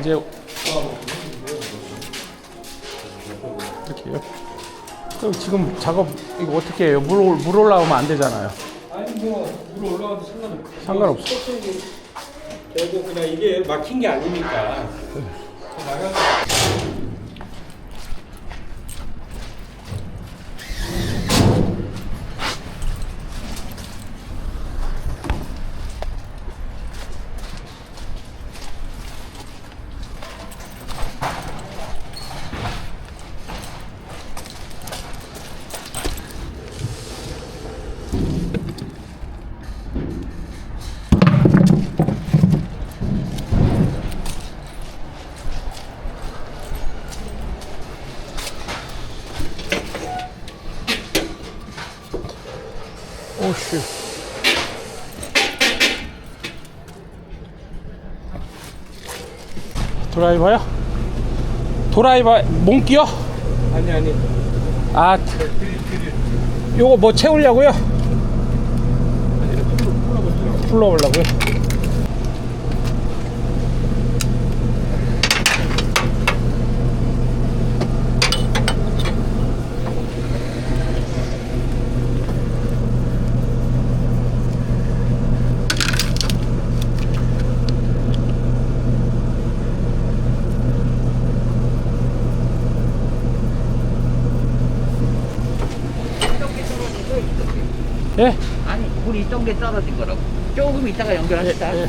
이제 이렇게요. 그럼 지금 작업 이거 어떻게 해요? 물, 올- 물 올라오면 안 되잖아요. 아니 뭐물 올라가도 상관없어. 상관없어. 그래도 그냥 이게 막힌 게 아니니까 나가서 오씨. 드라이버요? 드라이버 몽기요? 아니 아니 아, 요거 뭐 채우려고요? 풀어보시라고. 불러보려고요. 예? 아니 물이 이쪽에 떨어진 거라고 조금 이따가 연결합시다 예.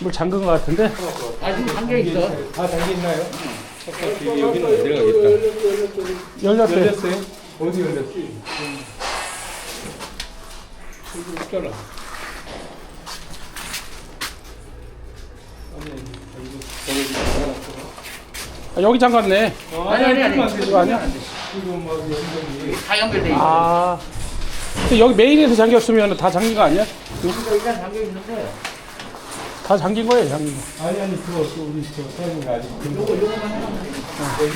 물 잠근 것 같은데? 아직 잠겨 있어 다 담겨 있나요? 잠깐 뒤에 여기는 안 들어가겠다. 열렸어요. 열렸어요? 어디 열렸지? 여기. 아니, 이거. 아, 여기 잠갔네. 어, 아니, 아니, 아니. 이거 아니야? 막 연결이. 다 연결돼 있어 아. 근데 여기 메인에서 잠겼으면 다 잠긴 거 아니야? 이거 일단 잠겨 있는데 다 잠긴 거예요, 잠긴 거. 아니 아니 그거 또 우리 저 사장님 아직. 그 요거 요거만 돼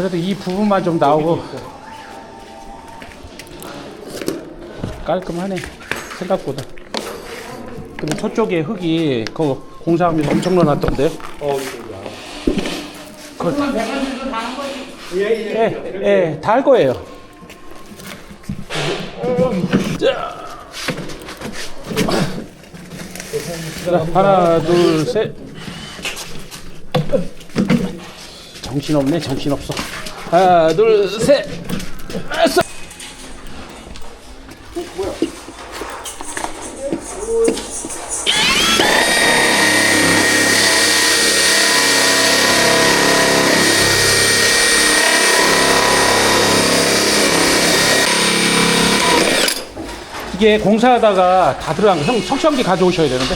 그래도 이 부분만 좀 나오고. 깔끔하네 생각보다. 근데 저쪽에 흙이 그 공사하면서 엄청 넣어놨던데? 어, 그, 예, 예, 예, 다 할 거예요. 하나 둘 셋 정신없네 정신없어. 하나 둘셋. 아싸 이게 공사하다가 다 들어간 거 형, 석션기 가져오셔야 되는데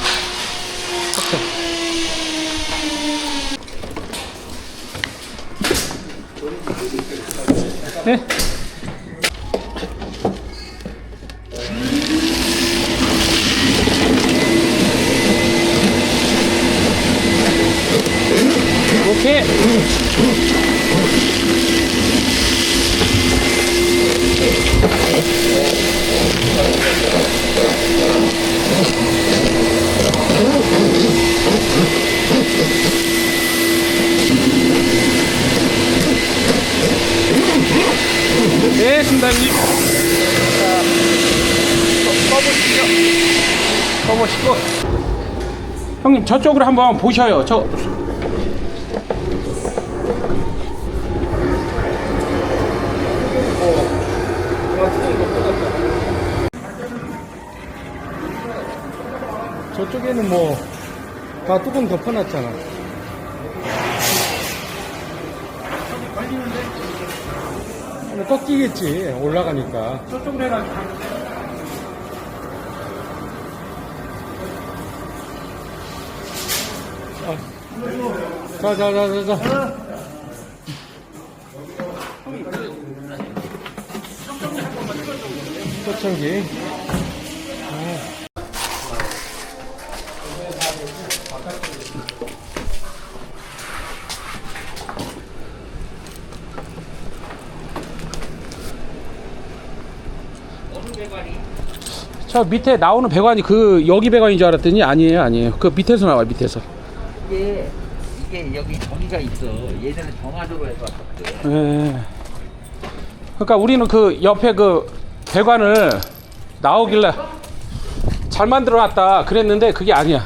네? 오케이. 네, 순단님. 자, 꺼보시죠. 꺼보시고. 형님, 저쪽으로 한번 보셔요. 저. 저쪽에는 뭐, 다 뚜껑 덮어놨잖아. 꺾이겠지, 올라가니까. 저쪽으로 해가 자, 자, 자, 자, 자. 초청기. 저 밑에 나오는 배관이 그 여기 배관인 줄 알았더니 아니에요, 아니에요. 그 밑에서 나와요, 밑에서. 이게 이게 여기 정의가 있어. 예전에 정화조로 해서 왔었거든. 예. 그러니까 우리는 그 옆에 그 배관을 나오길래 잘 만들어 놨다 그랬는데 그게 아니야.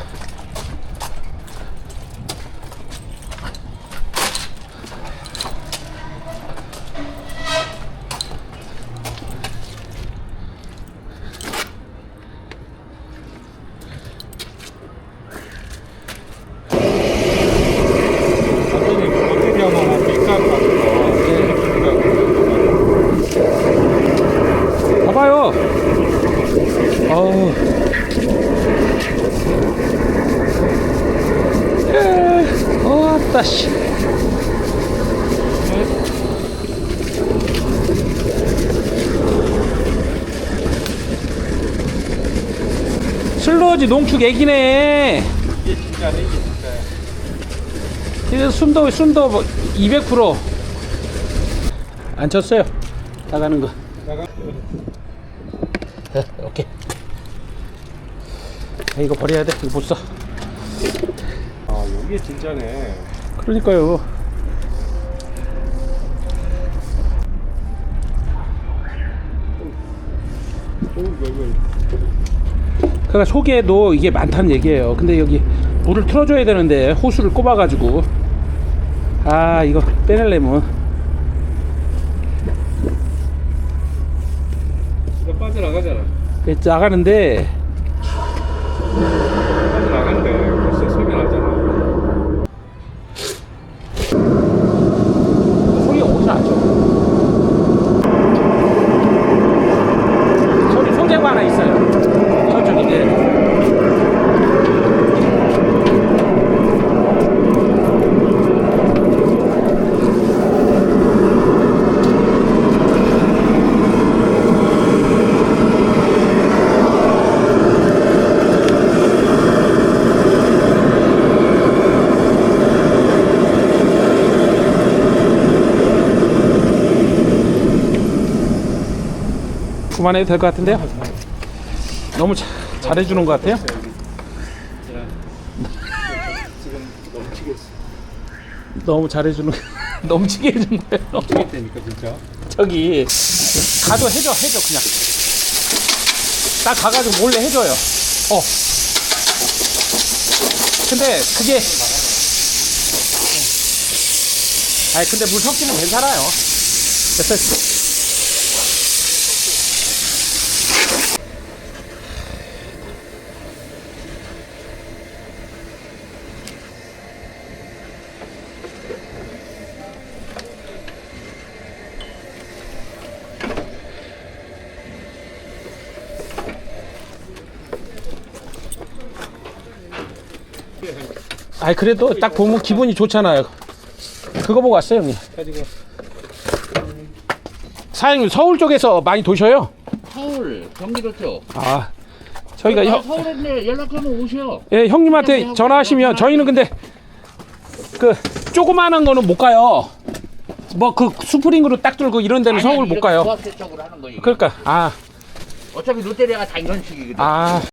완전히 롯데리아만 밀가루 같은 거. 봐봐요. 어우. 예. 어따 씨. 슬로우지 농축 애기네. 이게 이게. 이제 순도 순도 200%. 안 쳤어요. 나가는 거. 나가. 네, 오케이. 아, 이거 버려야 돼. 이거 못 써. 아, 이게 진짜네. 그러니까요. 오. 그러니까 속에도 이게 많다는 얘기예요. 근데 여기 물을 틀어줘야 되는데 호수를 꼽아가지고 아 이거 이거 빠져나가잖아. 나가는데 you 그만해도 될 것 같은데요? 너무 자, 잘해주는 것 같아요. 너무 잘해주는 넘치게 해준 거예요. 되니까 진짜. 저기 가도 해줘 해줘 그냥 딱 가가지고 몰래 해줘요 어 근데 그게 아니 근데 물 섞이면 괜찮아요 됐어 아니 그래도 딱 보면 기분이 좋잖아요 그거 보고 왔어요 형님 가지고 사장님 서울 쪽에서 많이 도셔요 서울 경기도 쪽. 아 저희가 아, 형, 서울에 연락하면 오셔. 예, 형님한테 전화하시면 저희는 근데 그 조그마한 거는 못 가요. 뭐 그 스프링으로 딱 들고 이런 데는 서울 못 가요. 쪽으로 하는 거니까. 그러니까 아 어차피 롯데리아가 다 이런 식이거든. 아.